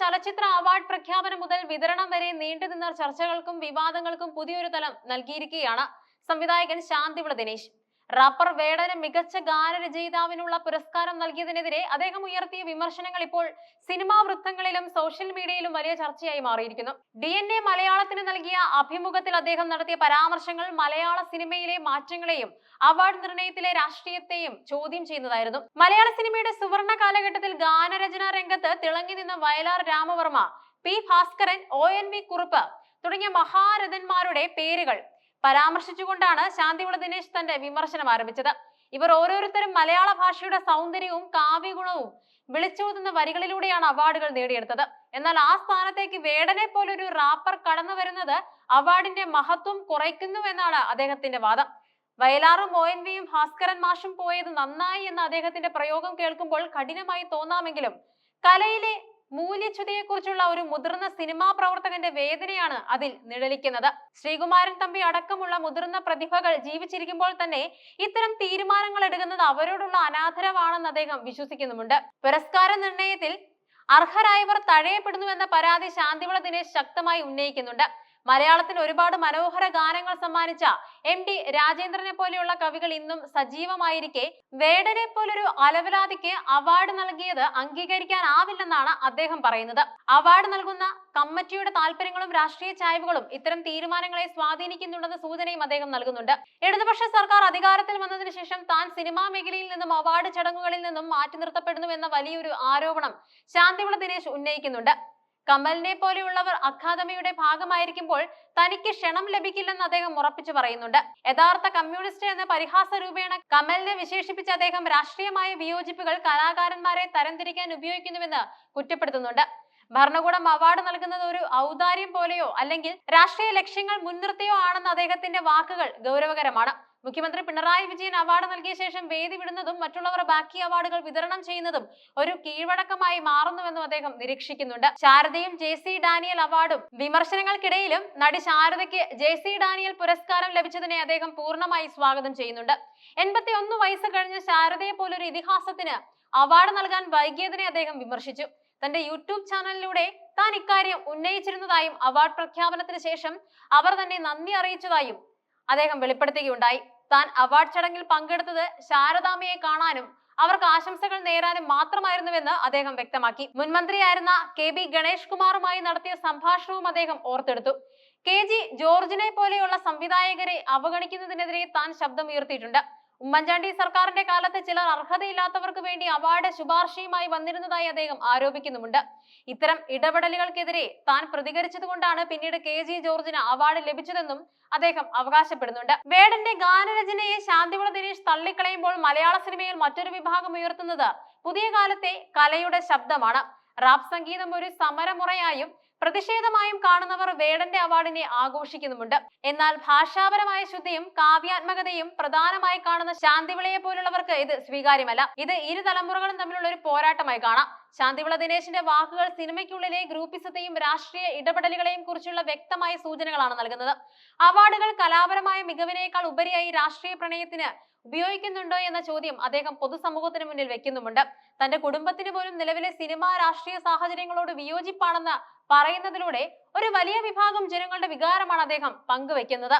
ചലച്ചിത്ര അവാർഡ് പ്രഖ്യാപനം മുതൽ വിതരണം വരെ നീണ്ടുനിന്ന ചർച്ചകൾക്കും വിവാദങ്ങൾക്കും പുതിയൊരു തലം നൽകിയിരിക്കുകയാണ് സംവിധായകൻ ശാന്തിവിള ദിനേശ്. റാപ്പർ വേടന് മികച്ച ഗാനരചയിതാവിനുള്ള പുരസ്കാരം നൽകിയതിനെതിരെ അദ്ദേഹം ഉയർത്തിയ വിമർശനങ്ങൾ ഇപ്പോൾ സിനിമാ വൃത്തങ്ങളിലും സോഷ്യൽ മീഡിയയിലും വലിയ ചർച്ചയായി മാറിയിരിക്കുന്നു. ഡി എൻ എ മലയാളത്തിന് നൽകിയ അഭിമുഖത്തിൽ അദ്ദേഹം നടത്തിയ പരാമർശങ്ങൾ മലയാള സിനിമയിലെ മാറ്റങ്ങളെയും അവാർഡ് നിർണയത്തിലെ രാഷ്ട്രീയത്തെയും ചോദ്യം ചെയ്യുന്നതായിരുന്നു. മലയാള സിനിമയുടെ സുവർണ കാലഘട്ടത്തിൽ ഗാനരചനാ രംഗത്ത് തിളങ്ങി നിന്ന Vayalar Ramavarma P Bhaskaran O N V Kurup തുടങ്ങിയ മഹാരഥന്മാരുടെ പേരുകൾ പരാമർശിച്ചുകൊണ്ടാണ് ശാന്തിവിള ദിനേശ് തന്റെ വിമർശനം ആരംഭിച്ചത്. ഇവർ ഓരോരുത്തരും മലയാള ഭാഷയുടെ സൗന്ദര്യവും കാവ്യഗുണവും വിളിച്ചോതുന്ന വരികളിലൂടെയാണ് അവാർഡുകൾ നേടിയെടുത്തത്. എന്നാൽ ആ സ്ഥാനത്തേക്ക് വേടനെ പോലൊരു റാപ്പർ കടന്നു വരുന്നത് അവാർഡിന്റെ മഹത്വം കുറയ്ക്കുന്നു എന്നാണ് അദ്ദേഹത്തിന്റെ വാദം. വയലാറും ഒ എൻ വിയും ഭാസ്കരൻ മാഷും പോയത് നന്നായി എന്ന അദ്ദേഹത്തിന്റെ പ്രയോഗം കേൾക്കുമ്പോൾ കഠിനമായി തോന്നാമെങ്കിലും കലയിലെ മൂല്യച്യുതിയെക്കുറിച്ചുള്ള ഒരു മുതിർന്ന സിനിമാ പ്രവർത്തകന്റെ വേദനയാണ് അതിൽ നിഴലിക്കുന്നത്. ശ്രീകുമാരൻ തമ്പി അടക്കമുള്ള മുതിർന്ന പ്രതിഭകൾ ജീവിച്ചിരിക്കുമ്പോൾ തന്നെ ഇത്തരം തീരുമാനങ്ങൾ എടുക്കുന്നത് അവരോടുള്ള അനാദരവാണെന്ന് അദ്ദേഹം വിശ്വസിക്കുന്നുമുണ്ട്. പുരസ്കാര നിർണയത്തിൽ അർഹരായവർ തഴയപ്പെടുന്നുവെന്ന പരാതി ശാന്തിവിള ദിനേശ് ശക്തമായി ഉന്നയിക്കുന്നുണ്ട്. മലയാളത്തിൽ ഒരുപാട് മനോഹര ഗാനങ്ങൾ സമ്മാനിച്ച എം ഡി രാജേന്ദ്രനെ പോലെയുള്ള കവികൾ ഇന്നും സജീവമായിരിക്കെ. വേടനെ പോലൊരു അലവലാതിക്ക് അവാർഡ് നൽകിയത് അംഗീകരിക്കാനാവില്ലെന്നാണ് അദ്ദേഹം പറയുന്നത്. അവാർഡ് നൽകുന്ന കമ്മിറ്റിയുടെ താല്പര്യങ്ങളും രാഷ്ട്രീയ ചായ്വുകളും ഇത്തരം തീരുമാനങ്ങളെ സ്വാധീനിക്കുന്നുണ്ടെന്ന സൂചനയും അദ്ദേഹം നൽകുന്നുണ്ട്. ഇടതുപക്ഷ സർക്കാർ അധികാരത്തിൽ വന്നതിന് ശേഷം താൻ സിനിമാ മേഖലയിൽ നിന്നും അവാർഡ് ചടങ്ങുകളിൽ നിന്നും മാറ്റി നിർത്തപ്പെടുന്നു എന്ന വലിയൊരു ആരോപണം ശാന്തിവിള ദിനേശ് ഉന്നയിക്കുന്നുണ്ട്. കമലിനെ പോലെയുള്ളവർ അക്കാദമിയുടെ ഭാഗമായിരിക്കുമ്പോൾ തനിക്ക് ക്ഷണം ലഭിക്കില്ലെന്ന് അദ്ദേഹം ഉറപ്പിച്ചു പറയുന്നുണ്ട്. യഥാർത്ഥ കമ്മ്യൂണിസ്റ്റ് എന്ന പരിഹാസ രൂപേണ കമലിനെ വിശേഷിപ്പിച്ച അദ്ദേഹം രാഷ്ട്രീയമായ വിയോജിപ്പുകൾ കലാകാരന്മാരെ തരംതിരിക്കാൻ ഉപയോഗിക്കുന്നുവെന്ന് കുറ്റപ്പെടുത്തുന്നുണ്ട്. ഭരണകൂടം അവാർഡ് നൽകുന്നത് ഒരു ഔദാര്യം പോലെയോ അല്ലെങ്കിൽ രാഷ്ട്രീയ ലക്ഷ്യങ്ങൾ മുൻനിർത്തിയോ ആണെന്ന അദ്ദേഹത്തിന്റെ വാക്കുകൾ ഗൗരവകരമാണ്. മുഖ്യമന്ത്രി പിണറായി വിജയൻ അവാർഡ് നൽകിയ ശേഷം വേദി വിടുന്നതും മറ്റുള്ളവർ ബാക്കി അവാർഡുകൾ വിതരണം ചെയ്യുന്നതും ഒരു കീഴ്വഴക്കമായി മാറുന്നുവെന്നും അദ്ദേഹം നിരീക്ഷിക്കുന്നുണ്ട്. ശാരദയും ജെ സി ഡാനിയൽ അവാർഡും വിമർശനങ്ങൾക്കിടയിലും നടി ശാരദയ്ക്ക് ജെ സി ഡാനിയൽ പുരസ്കാരം ലഭിച്ചതിനെ അദ്ദേഹം പൂർണമായി സ്വാഗതം ചെയ്യുന്നുണ്ട്. എൺപത്തി ഒന്ന് വയസ്സ് കഴിഞ്ഞ ശാരദയെ പോലൊരു ഇതിഹാസത്തിന് അവാർഡ് നൽകാൻ വൈകിയതിനെ അദ്ദേഹം വിമർശിച്ചു. തന്റെ യൂട്യൂബ് ചാനലിലൂടെ താൻ ഇക്കാര്യം ഉന്നയിച്ചിരുന്നതായും അവാർഡ് പ്രഖ്യാപനത്തിന് ശേഷം അവർ തന്നെ നന്ദി അറിയിച്ചതായും അദ്ദേഹം വെളിപ്പെടുത്തുകയുണ്ടായി. താൻ അവാർഡ് ചടങ്ങിൽ പങ്കെടുത്തത് ശാരദാമ്മയെ കാണാനും അവർക്ക് ആശംസകൾ നേരാനും മാത്രമായിരുന്നുവെന്ന് അദ്ദേഹം വ്യക്തമാക്കി. മുൻമന്ത്രിയായിരുന്ന കെ ബി ഗണേഷ് കുമാറുമായി നടത്തിയ സംഭാഷണവും അദ്ദേഹം ഓർത്തെടുത്തു. കെ ജി ജോർജിനെ പോലെയുള്ള സംവിധായകരെ അവഗണിക്കുന്നതിനെതിരെ താൻ ശബ്ദമുയർത്തിയിട്ടുണ്ട്. ഉമ്മൻചാണ്ടി സർക്കാരിന്റെ കാലത്ത് ചിലർ അർഹതയില്ലാത്തവർക്ക് വേണ്ടി അവാർഡ് ശുപാർശയുമായി വന്നിരുന്നതായി അദ്ദേഹം ആരോപിക്കുന്നുമുണ്ട്. ഇത്തരം ഇടപെടലുകൾക്കെതിരെ താൻ പ്രതികരിച്ചതുകൊണ്ടാണ് പിന്നീട് കെ ജി ജോർജിന് അവാർഡ് ലഭിച്ചതെന്നും അദ്ദേഹം അവകാശപ്പെടുന്നുണ്ട്. വേടന്റെ ഗാനരചനയെ ശാന്തിവിള ദിനേശ് തള്ളിക്കളയുമ്പോൾ മലയാള സിനിമയിൽ മറ്റൊരു വിഭാഗം ഉയർത്തുന്നത് പുതിയ കാലത്തെ കലയുടെ ശബ്ദമാണ്. റാപ്പ് സംഗീതം ഒരു സമരമുറയായും പ്രതിഷേധമായും കാണുന്നവർ വേടന്റെ അവാർഡിനെ ആഘോഷിക്കുന്നുമുണ്ട്. എന്നാൽ ഭാഷാപരമായ ശുദ്ധിയും കാവ്യാത്മകതയും പ്രധാനമായി കാണുന്ന ശാന്തിവിളയെ പോലുള്ളവർക്ക് ഇത് സ്വീകാര്യമല്ല. ഇത് ഇരു തലമുറകളും തമ്മിലുള്ള ഒരു പോരാട്ടമായി കാണാം. ശാന്തിവിള ദിനേശിന്റെ വാക്കുകൾ സിനിമയ്ക്കുള്ളിലെ ഗ്രൂപ്പിസത്തെയും രാഷ്ട്രീയ ഇടപെടലുകളെയും കുറിച്ചുള്ള വ്യക്തമായ സൂചനകളാണ് നൽകുന്നത്. അവാർഡുകൾ കലാപരമായ മികവിനേക്കാൾ ഉപരിയായി രാഷ്ട്രീയ പ്രണയത്തിന് ഉപയോഗിക്കുന്നുണ്ടോ എന്ന ചോദ്യം അദ്ദേഹം പൊതുസമൂഹത്തിന് മുന്നിൽ വെക്കുന്നുമുണ്ട്. തന്റെ കുടുംബത്തിന് പോലും നിലവിലെ സിനിമാ രാഷ്ട്രീയ സാഹചര്യങ്ങളോട് വിയോജിപ്പാണെന്ന് പറയുന്നതിലൂടെ ഒരു വലിയ വിഭാഗം ജനങ്ങളുടെ വികാരമാണ് അദ്ദേഹം പങ്കുവെക്കുന്നത്.